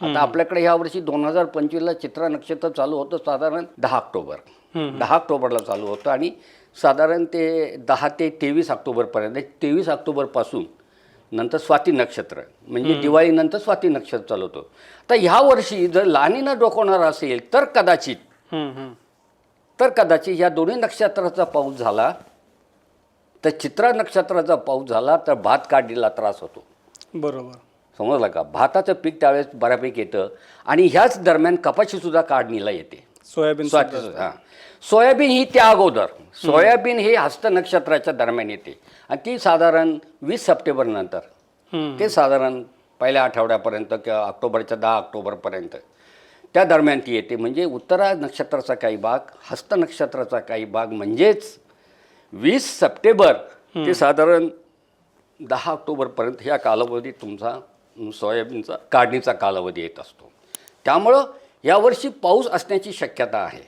आता आपल्याकडे ह्या वर्षी दोन हजार पंचवीसला चित्रा नक्षत्र चालू होतं साधारण दहा ऑक्टोबर. दहा ऑक्टोबरला चालू होतं आणि साधारण ते दहा ते तेवीस ऑक्टोबरपर्यंत तेवीस ऑक्टोबरपासून नंतर स्वाती नक्षत्र म्हणजे दिवाळीनंतर स्वाती नक्षत्र चालू होतं. तर ह्या वर्षी जर लानीनं डोकवणार असेल तर कदाचित. तर कदाचित या दोन्ही नक्षत्राचा पाऊस झाला तर चित्रा नक्षत्राचा पाऊस झाला तर भात काढणीला त्रास होतो. बरोबर. समजलं का? भाताचं पीक त्यावेळेस बऱ्यापैकी येतं. आणि ह्याच दरम्यान कपाशीसुद्धा काढणीला येते. सोयाबीन हां. सोयाबीन ही त्या अगोदर. सोयाबीन ही हस्त नक्षत्राच्या दरम्यान येते. आणि ती साधारण वीस सप्टेंबर नंतर. हम्म. ते साधारण पहिल्या आठवड्यापर्यंत किंवा ऑक्टोबरच्या दहा ऑक्टोबरपर्यंत. त्या दरम्यान ती येते. म्हणजे उत्तरा नक्षत्राचा काही भाग हस्त नक्षत्राचा काही भाग म्हणजेच वीस सप्टेंबर. ते साधारण दहा ऑक्टोबरपर्यंत ह्या कालावधीत तुमचा सोयाबीनचा काढणीचा कालावधी येत असतो. त्यामुळं यावर्षी पाऊस असण्याची शक्यता आहे.